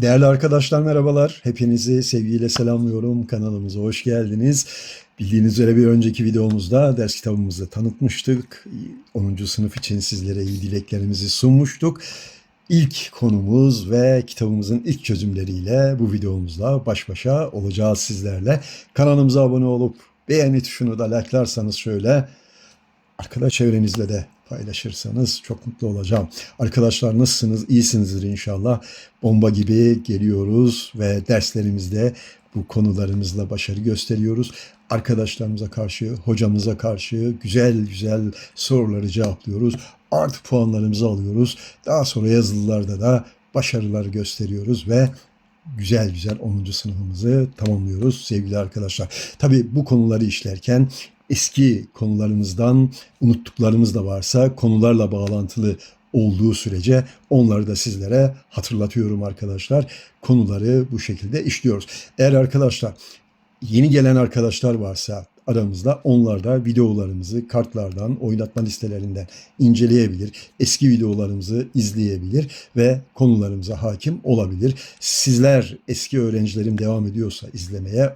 Değerli arkadaşlar merhabalar. Hepinizi sevgiyle selamlıyorum. Kanalımıza hoş geldiniz. Bildiğiniz üzere bir önceki videomuzda ders kitabımızı tanıtmıştık. 10. sınıf için sizlere iyi dileklerimizi sunmuştuk. İlk konumuz ve kitabımızın ilk çözümleriyle bu videomuzla baş başa olacağız sizlerle. Kanalımıza abone olup beğeni tuşunu da like'larsanız şöyle arkadaş çevrenizle de paylaşırsanız çok mutlu olacağım. Arkadaşlar nasılsınız? İyisinizdir inşallah. Bomba gibi geliyoruz ve derslerimizde bu konularımızla başarı gösteriyoruz. Arkadaşlarımıza karşı, hocamıza karşı güzel güzel soruları cevaplıyoruz. Artı puanlarımızı alıyoruz. Daha sonra yazılılarda da başarılar gösteriyoruz ve güzel güzel 10. sınıfımızı tamamlıyoruz sevgili arkadaşlar. Tabii bu konuları işlerken eski konularımızdan unuttuklarımız da varsa konularla bağlantılı olduğu sürece onları da sizlere hatırlatıyorum arkadaşlar. Konuları bu şekilde işliyoruz. Eğer arkadaşlar yeni gelen arkadaşlar varsa aramızda onlar da videolarımızı kartlardan, oynatma listelerinden inceleyebilir. Eski videolarımızı izleyebilir ve konularımıza hakim olabilir. Sizler eski öğrencilerim devam ediyorsa izlemeye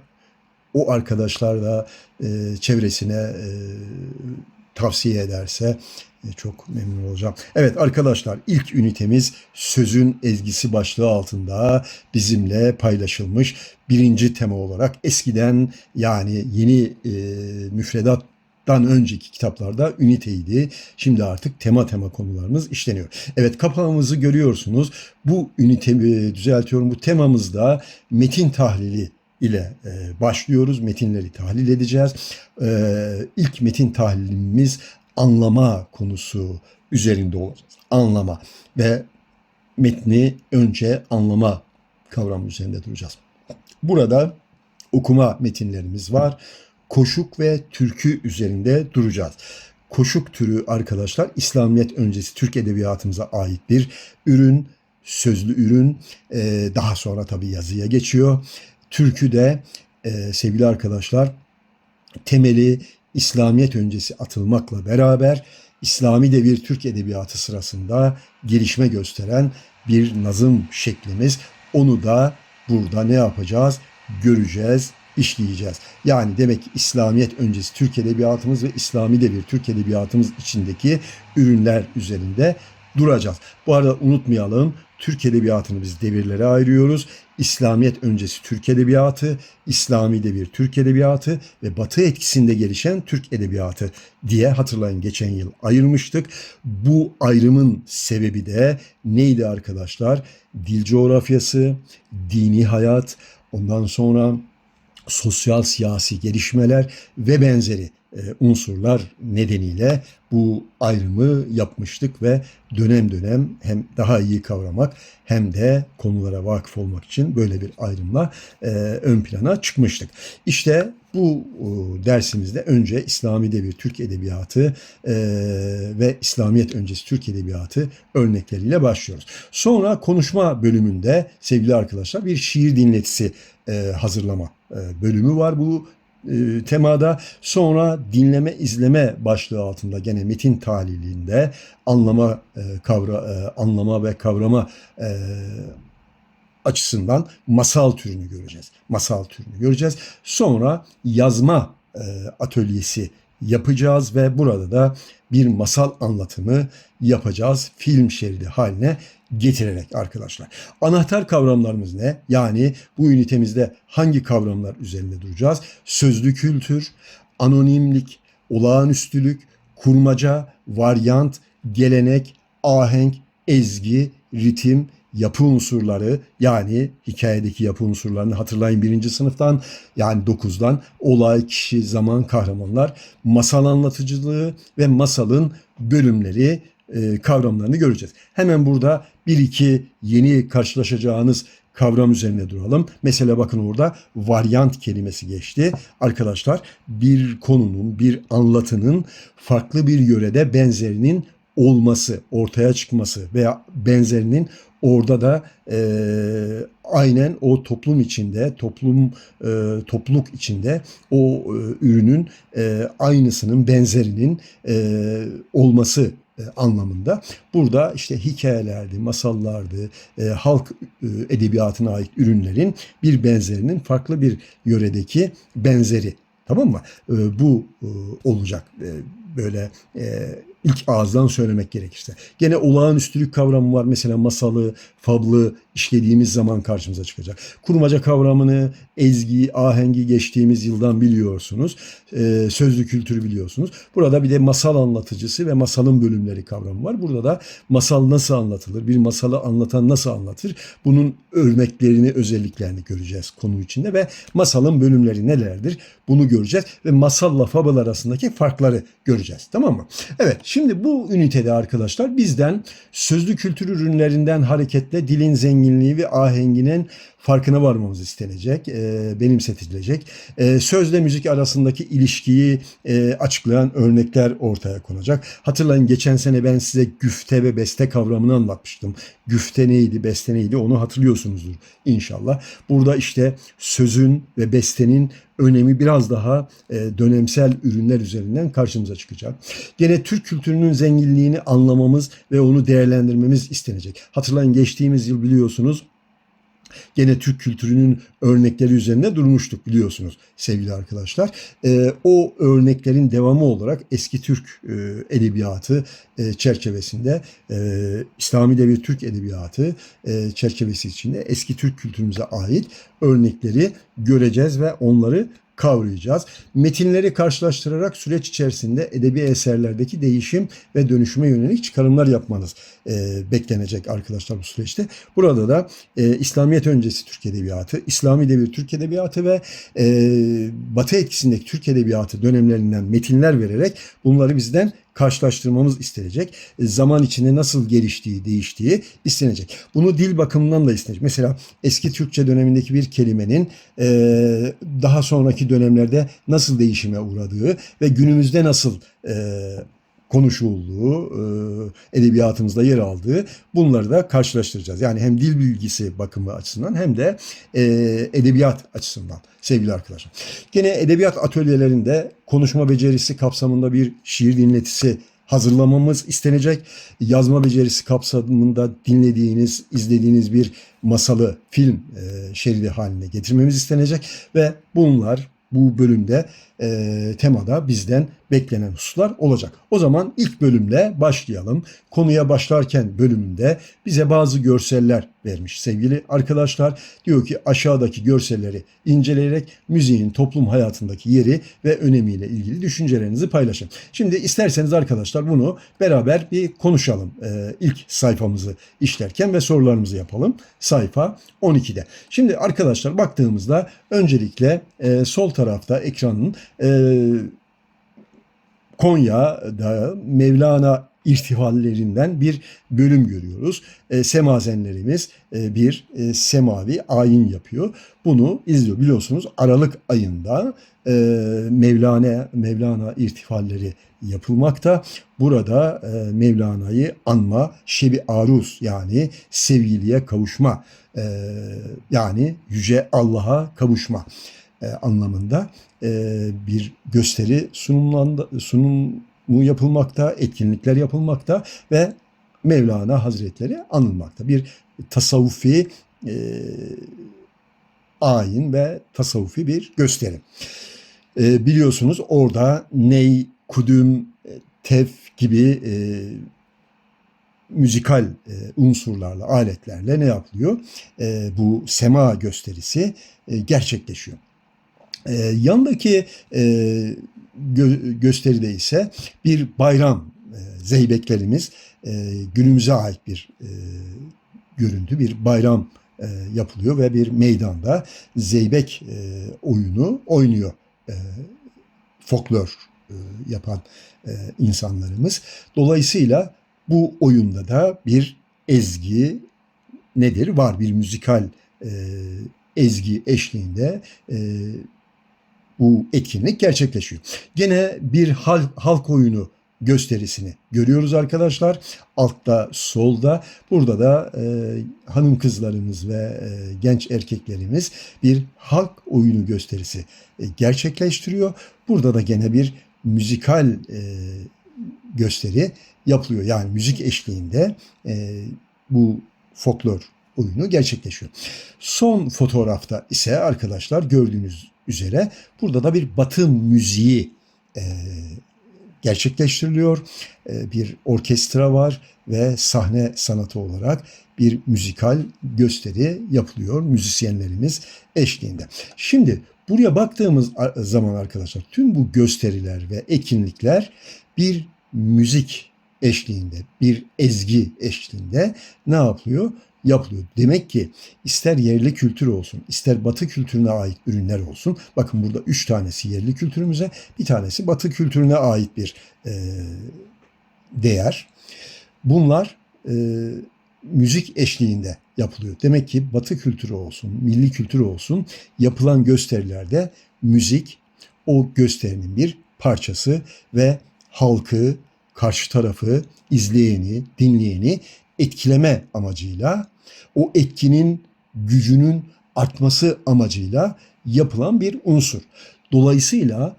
o arkadaşlar da e, çevresine e, tavsiye ederse e, çok memnun olacağım. Evet arkadaşlar ilk ünitemiz sözün ezgisi başlığı altında bizimle paylaşılmış birinci tema olarak eskiden yani yeni e, müfredat dan önceki kitaplarda üniteydi. Şimdi artık tema tema konularımız işleniyor. Evet kapağımızı görüyorsunuz. Bu ünitemi düzeltiyorum. Bu temamızda metin tahlili ile e, başlıyoruz. Metinleri tahlil edeceğiz. E, ilk metin tahlilimiz anlama konusu üzerinde olacağız. Anlama ve metni önce anlama kavramı üzerinde duracağız. Burada okuma metinlerimiz var. Koşuk ve türkü üzerinde duracağız. Koşuk türü arkadaşlar İslamiyet öncesi Türk edebiyatımıza ait bir ürün, sözlü ürün. Ee, daha sonra tabii yazıya geçiyor. Türkü de e, sevgili arkadaşlar temeli İslamiyet öncesi atılmakla beraber İslami de bir Türk edebiyatı sırasında gelişme gösteren bir nazım şeklimiz. Onu da burada ne yapacağız? Göreceğiz, işleyeceğiz. Yani demek ki İslamiyet öncesi Türk edebiyatımız ve İslami de bir Türk edebiyatımız içindeki ürünler üzerinde duracağız. Bu arada unutmayalım Türk edebiyatını biz devirlere ayırıyoruz. İslamiyet öncesi Türk edebiyatı, İslami de bir Türk edebiyatı ve Batı etkisinde gelişen Türk edebiyatı diye hatırlayın geçen yıl ayırmıştık. Bu ayrımın sebebi de neydi arkadaşlar? Dil coğrafyası, dini hayat, ondan sonra sosyal siyasi gelişmeler ve benzeri unsurlar nedeniyle bu ayrımı yapmıştık ve dönem dönem hem daha iyi kavramak hem de konulara vakıf olmak için böyle bir ayrımla e, ön plana çıkmıştık. İşte bu e, dersimizde önce İslami de bir Türk edebiyatı e, ve İslamiyet öncesi Türk edebiyatı örnekleriyle başlıyoruz. Sonra konuşma bölümünde sevgili arkadaşlar bir şiir dinletisi e, hazırlama e, bölümü var. Bu e, temada sonra dinleme izleme başlığı altında gene metin tahlilinde anlama e, kavra e, anlama ve kavrama açısından masal türünü göreceğiz. Masal türünü göreceğiz. Sonra yazma e, atölyesi yapacağız ve burada da bir masal anlatımı yapacağız film şeridi haline getirerek arkadaşlar. Anahtar kavramlarımız ne? Yani bu ünitemizde hangi kavramlar üzerinde duracağız? Sözlü kültür, anonimlik, olağanüstülük, kurmaca, varyant, gelenek, ahenk, ezgi, ritim, yapı unsurları yani hikayedeki yapı unsurlarını hatırlayın birinci sınıftan yani dokuzdan olay, kişi, zaman, kahramanlar, masal anlatıcılığı ve masalın bölümleri e, kavramlarını göreceğiz. Hemen burada bir iki yeni karşılaşacağınız kavram üzerine duralım. Mesela bakın orada varyant kelimesi geçti. Arkadaşlar bir konunun, bir anlatının farklı bir yörede benzerinin olması, ortaya çıkması veya benzerinin orada da e, aynen o toplum içinde, toplum e, topluluk içinde o e, ürünün e, aynısının, benzerinin e, olması e, anlamında. Burada işte hikayelerdi, masallardı, e, halk e, edebiyatına ait ürünlerin bir benzerinin farklı bir yöredeki benzeri. Tamam mı? E, bu e, olacak. E, böyle e, ilk ağızdan söylemek gerekirse. Gene olağanüstülük kavramı var. Mesela masalı, fablı işlediğimiz zaman karşımıza çıkacak. Kurmaca kavramını, ezgiyi, ahengi geçtiğimiz yıldan biliyorsunuz. E, sözlü kültürü biliyorsunuz. Burada bir de masal anlatıcısı ve masalın bölümleri kavramı var. Burada da masal nasıl anlatılır, bir masalı anlatan nasıl anlatır? Bunun örneklerini, özelliklerini göreceğiz konu içinde ve masalın bölümleri nelerdir? Bunu göreceğiz ve masalla fabıl arasındaki farkları göreceğiz. Tamam mı? Evet, şimdi bu ünitede arkadaşlar bizden sözlü kültür ürünlerinden hareketle dilin zenginliği ve ahenginin farkına varmamız istenecek, e, benimsetilecek. E, sözle müzik arasındaki ilişkiyi e, açıklayan örnekler ortaya konacak. Hatırlayın geçen sene ben size güfte ve beste kavramını anlatmıştım. Güfte neydi, beste neydi onu hatırlıyorsunuzdur inşallah. Burada işte sözün ve bestenin önemi biraz daha e, dönemsel ürünler üzerinden karşımıza çıkacak. Gene Türk kültürünün zenginliğini anlamamız ve onu değerlendirmemiz istenecek. Hatırlayın geçtiğimiz yıl biliyorsunuz Gene Türk kültürünün örnekleri üzerine durmuştuk biliyorsunuz sevgili arkadaşlar. E, o örneklerin devamı olarak eski Türk e, edebiyatı e, çerçevesinde e, İslami devir Türk edebiyatı e, çerçevesi içinde eski Türk kültürümüze ait örnekleri göreceğiz ve onları kavrayacağız. Metinleri karşılaştırarak süreç içerisinde edebi eserlerdeki değişim ve dönüşüme yönelik çıkarımlar yapmanız e, beklenecek arkadaşlar bu süreçte. Burada da e, İslamiyet öncesi Türk Edebiyatı, İslami Devir Türk Edebiyatı ve e, Batı etkisindeki Türk Edebiyatı dönemlerinden metinler vererek bunları bizden karşılaştırmamız istenecek. E, zaman içinde nasıl geliştiği, değiştiği istenecek. Bunu dil bakımından da istenecek. Mesela eski Türkçe dönemindeki bir kelimenin e, daha sonraki dönemlerde nasıl değişime uğradığı ve günümüzde nasıl e, konuşulduğu, e, edebiyatımızda yer aldığı bunları da karşılaştıracağız. Yani hem dil bilgisi bakımı açısından hem de e, edebiyat açısından sevgili arkadaşlar. Gene edebiyat atölyelerinde konuşma becerisi kapsamında bir şiir dinletisi hazırlamamız istenecek. Yazma becerisi kapsamında dinlediğiniz, izlediğiniz bir masalı film e, şeridi haline getirmemiz istenecek ve bunlar bu bölümde e, temada bizden beklenen hususlar olacak. O zaman ilk bölümle başlayalım. Konuya başlarken bölümünde bize bazı görseller vermiş sevgili arkadaşlar. Diyor ki aşağıdaki görselleri inceleyerek müziğin toplum hayatındaki yeri ve önemiyle ilgili düşüncelerinizi paylaşın. Şimdi isterseniz arkadaşlar bunu beraber bir konuşalım. Ee, ilk sayfamızı işlerken ve sorularımızı yapalım. Sayfa 12'de. Şimdi arkadaşlar baktığımızda öncelikle e, sol tarafta ekranın e, Konya'da Mevlana irtifallerinden bir bölüm görüyoruz. E, semazenlerimiz e, bir e, semavi ayin yapıyor. Bunu izliyor. Biliyorsunuz Aralık ayında e, Mevlana Mevlana irtifalleri yapılmakta. Burada e, Mevlana'yı anma, şebi aruz yani sevgiliye kavuşma e, yani yüce Allah'a kavuşma anlamında e, bir gösteri sunumlandı, sunumu yapılmakta, etkinlikler yapılmakta ve Mevlana Hazretleri anılmakta. Bir tasavvufi e, ayin ve tasavvufi bir gösteri. E, biliyorsunuz orada ney, kudüm, e, tef gibi e, müzikal e, unsurlarla, aletlerle ne yapılıyor? E, bu sema gösterisi e, gerçekleşiyor. E, yandaki e, gö- gösteride ise bir bayram e, zeybeklerimiz e, günümüze ait bir e, görüntü, bir bayram e, yapılıyor ve bir meydanda zeybek e, oyunu oynuyor e, folklor e, yapan e, insanlarımız. Dolayısıyla bu oyunda da bir ezgi nedir? Var bir müzikal e, ezgi eşliğinde e, bu etkinlik gerçekleşiyor. Gene bir hal, halk oyunu gösterisini görüyoruz arkadaşlar. Altta solda burada da e, hanım kızlarımız ve e, genç erkeklerimiz bir halk oyunu gösterisi e, gerçekleştiriyor. Burada da gene bir müzikal e, gösteri yapılıyor. Yani müzik eşliğinde e, bu folklor oyunu gerçekleşiyor. Son fotoğrafta ise arkadaşlar gördüğünüz üzere burada da bir batı müziği e, gerçekleştiriliyor. E, bir orkestra var ve sahne sanatı olarak bir müzikal gösteri yapılıyor müzisyenlerimiz eşliğinde. Şimdi buraya baktığımız zaman arkadaşlar tüm bu gösteriler ve etkinlikler bir müzik eşliğinde, bir ezgi eşliğinde ne yapılıyor? Yapılıyor. Demek ki ister yerli kültür olsun, ister batı kültürüne ait ürünler olsun. Bakın burada üç tanesi yerli kültürümüze, bir tanesi batı kültürüne ait bir e, değer. Bunlar e, müzik eşliğinde yapılıyor. Demek ki batı kültürü olsun, milli kültürü olsun yapılan gösterilerde müzik o gösterinin bir parçası ve halkı, karşı tarafı, izleyeni, dinleyeni etkileme amacıyla o etkinin gücünün artması amacıyla yapılan bir unsur. Dolayısıyla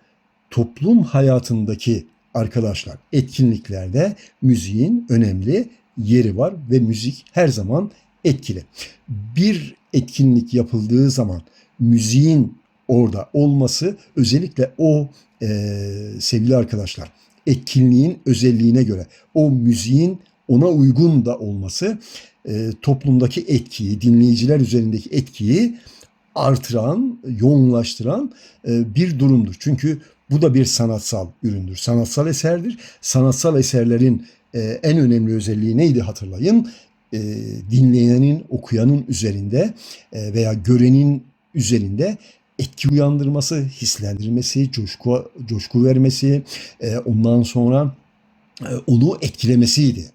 toplum hayatındaki arkadaşlar etkinliklerde müziğin önemli yeri var ve müzik her zaman etkili. Bir etkinlik yapıldığı zaman müziğin orada olması özellikle o e, sevgili arkadaşlar etkinliğin özelliğine göre o müziğin ona uygun da olması e, toplumdaki etkiyi, dinleyiciler üzerindeki etkiyi artıran, yoğunlaştıran e, bir durumdur. Çünkü bu da bir sanatsal üründür, sanatsal eserdir. Sanatsal eserlerin e, en önemli özelliği neydi hatırlayın? E, dinleyenin, okuyanın üzerinde e, veya görenin üzerinde etki uyandırması, hislendirmesi, coşku, coşku vermesi, e, ondan sonra e, onu etkilemesiydi.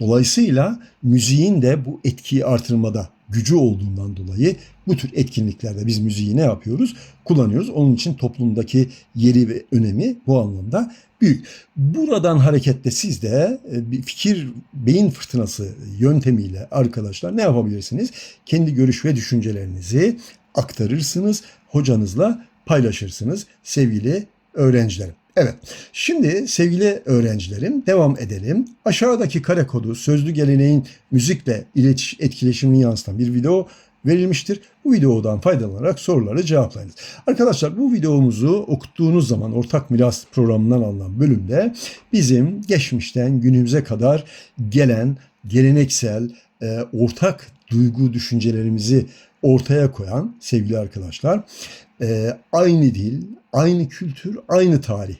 Dolayısıyla müziğin de bu etkiyi artırmada gücü olduğundan dolayı bu tür etkinliklerde biz müziği ne yapıyoruz? Kullanıyoruz. Onun için toplumdaki yeri ve önemi bu anlamda büyük. Buradan hareketle siz de e, bir fikir beyin fırtınası yöntemiyle arkadaşlar ne yapabilirsiniz? Kendi görüş ve düşüncelerinizi aktarırsınız, hocanızla paylaşırsınız sevgili öğrencilerim. Evet, şimdi sevgili öğrencilerim devam edelim. Aşağıdaki kare kodu sözlü geleneğin müzikle iletiş, etkileşimini yansıtan bir video verilmiştir. Bu videodan faydalanarak soruları cevaplayınız. Arkadaşlar bu videomuzu okuttuğunuz zaman ortak miras programından alınan bölümde bizim geçmişten günümüze kadar gelen geleneksel e, ortak duygu düşüncelerimizi ortaya koyan sevgili arkadaşlar e, aynı dil, aynı kültür, aynı tarih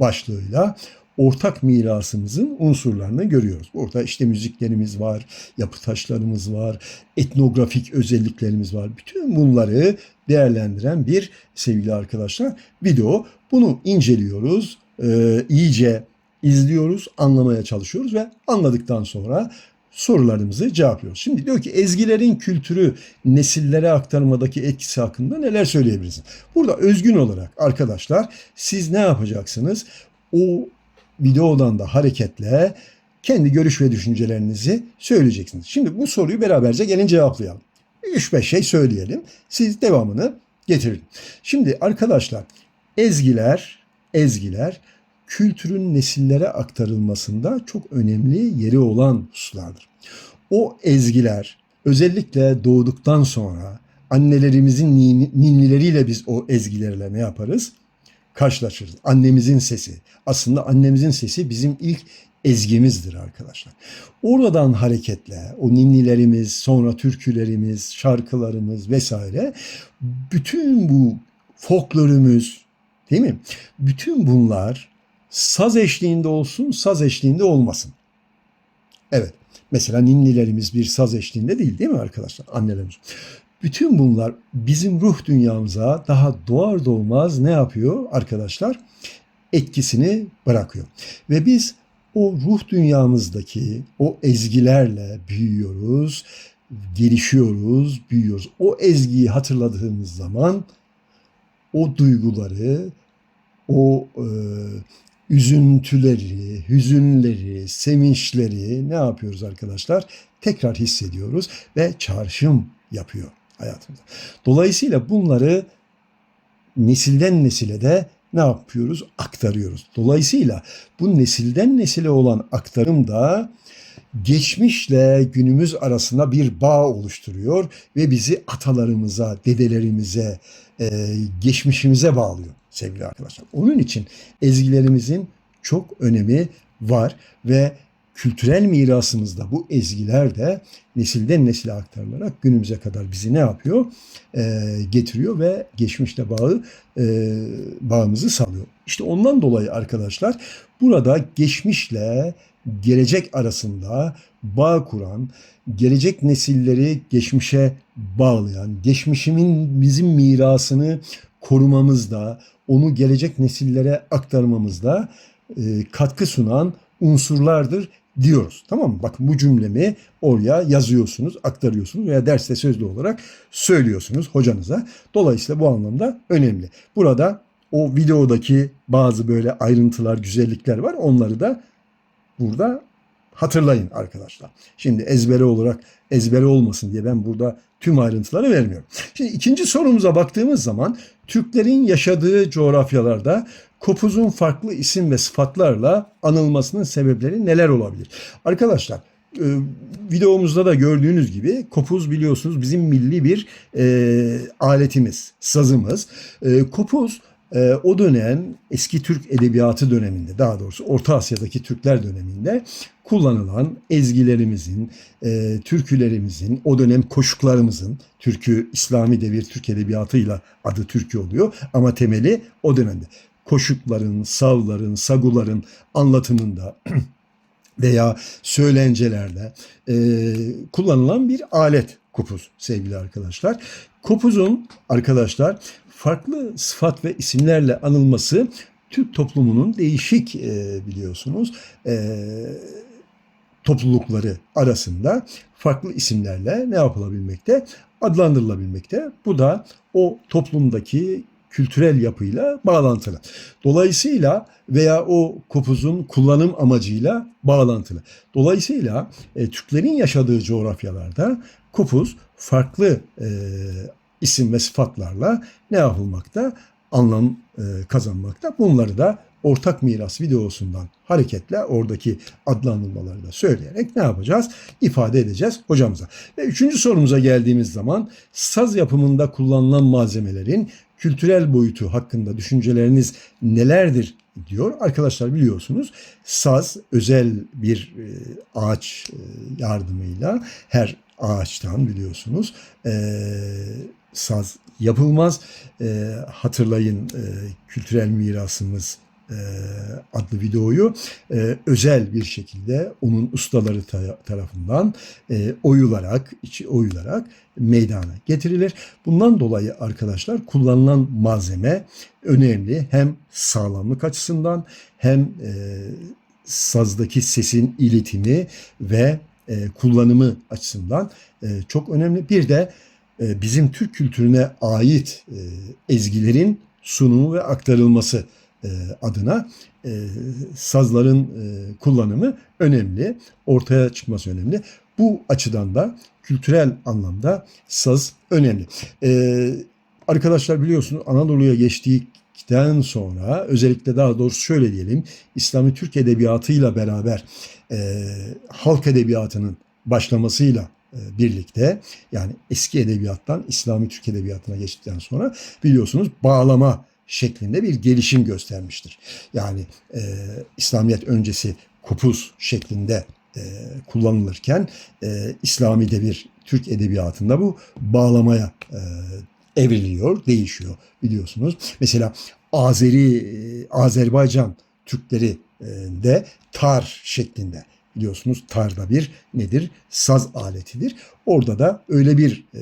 başlığıyla ortak mirasımızın unsurlarını görüyoruz. Burada işte müziklerimiz var, yapı taşlarımız var, etnografik özelliklerimiz var. Bütün bunları değerlendiren bir sevgili arkadaşlar video. Bunu inceliyoruz, e, iyice izliyoruz, anlamaya çalışıyoruz ve anladıktan sonra sorularımızı cevaplıyoruz. Şimdi diyor ki ezgilerin kültürü nesillere aktarmadaki etkisi hakkında neler söyleyebilirsiniz? Burada özgün olarak arkadaşlar siz ne yapacaksınız? O videodan da hareketle kendi görüş ve düşüncelerinizi söyleyeceksiniz. Şimdi bu soruyu beraberce gelin cevaplayalım. 3-5 şey söyleyelim. Siz devamını getirin. Şimdi arkadaşlar ezgiler, ezgiler kültürün nesillere aktarılmasında çok önemli yeri olan hususlardır. O ezgiler özellikle doğduktan sonra annelerimizin ninnileriyle biz o ezgilerle ne yaparız? Karşılaşırız. Annemizin sesi. Aslında annemizin sesi bizim ilk ezgimizdir arkadaşlar. Oradan hareketle o ninnilerimiz, sonra türkülerimiz, şarkılarımız vesaire bütün bu folklorumuz değil mi? Bütün bunlar saz eşliğinde olsun, saz eşliğinde olmasın. Evet. Mesela ninnilerimiz bir saz eşliğinde değil değil mi arkadaşlar? Annelerimiz. Bütün bunlar bizim ruh dünyamıza daha doğar doğmaz ne yapıyor arkadaşlar? Etkisini bırakıyor. Ve biz o ruh dünyamızdaki o ezgilerle büyüyoruz, gelişiyoruz, büyüyoruz. O ezgiyi hatırladığımız zaman o duyguları, o e, üzüntüleri, hüzünleri, sevinçleri ne yapıyoruz arkadaşlar? Tekrar hissediyoruz ve çağrışım yapıyor hayatımızda. Dolayısıyla bunları nesilden nesile de ne yapıyoruz? Aktarıyoruz. Dolayısıyla bu nesilden nesile olan aktarım da geçmişle günümüz arasında bir bağ oluşturuyor ve bizi atalarımıza, dedelerimize, geçmişimize bağlıyor sevgili arkadaşlar. Onun için ezgilerimizin çok önemi var ve kültürel mirasımızda bu ezgiler de nesilden nesile aktarılarak günümüze kadar bizi ne yapıyor? E, getiriyor ve geçmişte bağı e, bağımızı sağlıyor. İşte ondan dolayı arkadaşlar burada geçmişle gelecek arasında bağ kuran, gelecek nesilleri geçmişe bağlayan, geçmişimin bizim mirasını korumamızda, onu gelecek nesillere aktarmamızda e, katkı sunan unsurlardır diyoruz. Tamam mı? Bakın bu cümlemi oraya yazıyorsunuz, aktarıyorsunuz veya derste sözlü olarak söylüyorsunuz hocanıza. Dolayısıyla bu anlamda önemli. Burada o videodaki bazı böyle ayrıntılar, güzellikler var. Onları da burada hatırlayın arkadaşlar. Şimdi ezbere olarak ezbere olmasın diye ben burada tüm ayrıntıları vermiyorum. Şimdi ikinci sorumuza baktığımız zaman Türklerin yaşadığı coğrafyalarda kopuzun farklı isim ve sıfatlarla anılmasının sebepleri neler olabilir? Arkadaşlar e, videomuzda da gördüğünüz gibi kopuz biliyorsunuz bizim milli bir e, aletimiz, sazımız. E, kopuz e, o dönem eski Türk edebiyatı döneminde daha doğrusu Orta Asya'daki Türkler döneminde kullanılan ezgilerimizin, e, türkülerimizin, o dönem koşuklarımızın, türkü İslami devir Türk edebiyatıyla adı türkü oluyor ama temeli o dönemde. Koşukların, savların, saguların anlatımında veya söylencelerde e, kullanılan bir alet kopuz sevgili arkadaşlar. Kopuzun arkadaşlar farklı sıfat ve isimlerle anılması Türk toplumunun değişik e, biliyorsunuz e, toplulukları arasında farklı isimlerle ne yapılabilmekte? Adlandırılabilmekte. Bu da o toplumdaki kültürel yapıyla bağlantılı. Dolayısıyla veya o kopuzun kullanım amacıyla bağlantılı. Dolayısıyla e, Türklerin yaşadığı coğrafyalarda kopuz farklı e, isim ve sıfatlarla ne yapılmakta? Anlam e, kazanmakta. Bunları da ortak miras videosundan hareketle oradaki adlandırmaları da söyleyerek ne yapacağız? İfade edeceğiz hocamıza. Ve üçüncü sorumuza geldiğimiz zaman saz yapımında kullanılan malzemelerin kültürel boyutu hakkında düşünceleriniz nelerdir diyor. Arkadaşlar biliyorsunuz saz özel bir e, ağaç e, yardımıyla her ağaçtan biliyorsunuz e, saz yapılmaz. Hatırlayın kültürel mirasımız adlı videoyu e, özel bir şekilde onun ustaları ta- tarafından e, oyularak, içi oyularak meydana getirilir. Bundan dolayı arkadaşlar kullanılan malzeme önemli. Hem sağlamlık açısından hem e, sazdaki sesin iletimi ve e, kullanımı açısından e, çok önemli. Bir de e, bizim Türk kültürüne ait e, ezgilerin sunumu ve aktarılması e, adına e, sazların e, kullanımı önemli, ortaya çıkması önemli. Bu açıdan da kültürel anlamda saz önemli. E, arkadaşlar biliyorsunuz Anadolu'ya geçtikten sonra özellikle daha doğrusu şöyle diyelim İslami Türk edebiyatıyla beraber e, halk edebiyatının başlamasıyla e, birlikte yani eski edebiyattan İslami Türk edebiyatına geçtikten sonra biliyorsunuz bağlama şeklinde bir gelişim göstermiştir. Yani e, İslamiyet öncesi kopuz şeklinde e, kullanılırken e, İslami devir Türk edebiyatında bu bağlamaya e, evriliyor, değişiyor biliyorsunuz. Mesela Azeri, e, Azerbaycan Türkleri e, de tar şeklinde biliyorsunuz tarda bir nedir? Saz aletidir. Orada da öyle bir e,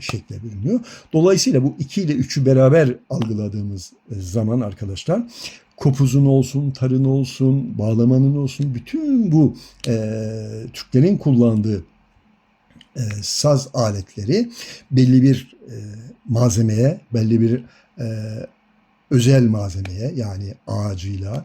şekle bürünüyor. Dolayısıyla bu 2 ile 3'ü beraber algıladığımız e, zaman arkadaşlar kopuzun olsun, tarın olsun, bağlamanın olsun bütün bu e, Türklerin kullandığı e, saz aletleri belli bir e, malzemeye, belli bir e, özel malzemeye yani ağacıyla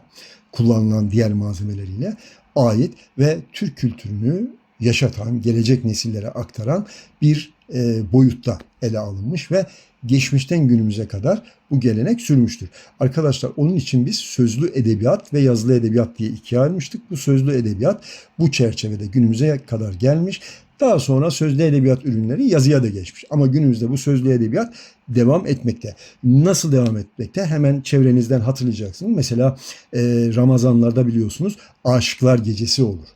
kullanılan diğer malzemeleriyle ait ve Türk kültürünü yaşatan, gelecek nesillere aktaran bir e, boyutta ele alınmış ve geçmişten günümüze kadar bu gelenek sürmüştür. Arkadaşlar onun için biz sözlü edebiyat ve yazılı edebiyat diye ikiye ayırmıştık. Bu sözlü edebiyat bu çerçevede günümüze kadar gelmiş. Daha sonra sözlü edebiyat ürünleri yazıya da geçmiş. Ama günümüzde bu sözlü edebiyat devam etmekte. Nasıl devam etmekte? Hemen çevrenizden hatırlayacaksınız. Mesela e, Ramazanlarda biliyorsunuz Aşıklar Gecesi olur.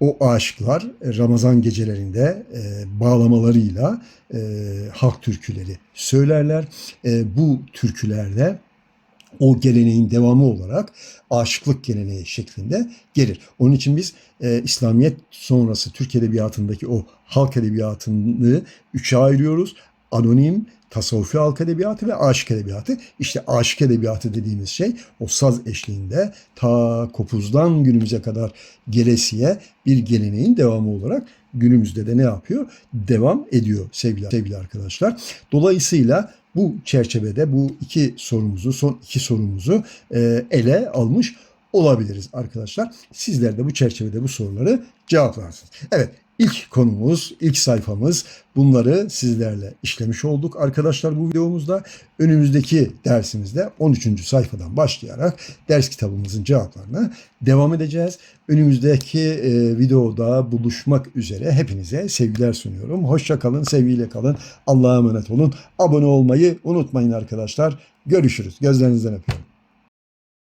O aşıklar Ramazan gecelerinde e, bağlamalarıyla e, halk türküleri söylerler. E, bu türkülerde o geleneğin devamı olarak aşıklık geleneği şeklinde gelir. Onun için biz e, İslamiyet sonrası Türk Edebiyatı'ndaki o halk edebiyatını üçe ayırıyoruz. Anonim, tasavvufi halk edebiyatı ve aşık edebiyatı. İşte aşık edebiyatı dediğimiz şey o saz eşliğinde ta kopuzdan günümüze kadar gelesiye bir geleneğin devamı olarak günümüzde de ne yapıyor? Devam ediyor sevgili, sevgili arkadaşlar. Dolayısıyla bu çerçevede bu iki sorumuzu, son iki sorumuzu e, ele almış olabiliriz arkadaşlar. Sizler de bu çerçevede bu soruları cevaplarsınız. Evet ilk konumuz, ilk sayfamız bunları sizlerle işlemiş olduk arkadaşlar bu videomuzda. Önümüzdeki dersimizde 13. sayfadan başlayarak ders kitabımızın cevaplarına devam edeceğiz. Önümüzdeki e, videoda buluşmak üzere hepinize sevgiler sunuyorum. Hoşça kalın, sevgiyle kalın. Allah'a emanet olun. Abone olmayı unutmayın arkadaşlar. Görüşürüz. Gözlerinizden öpüyorum.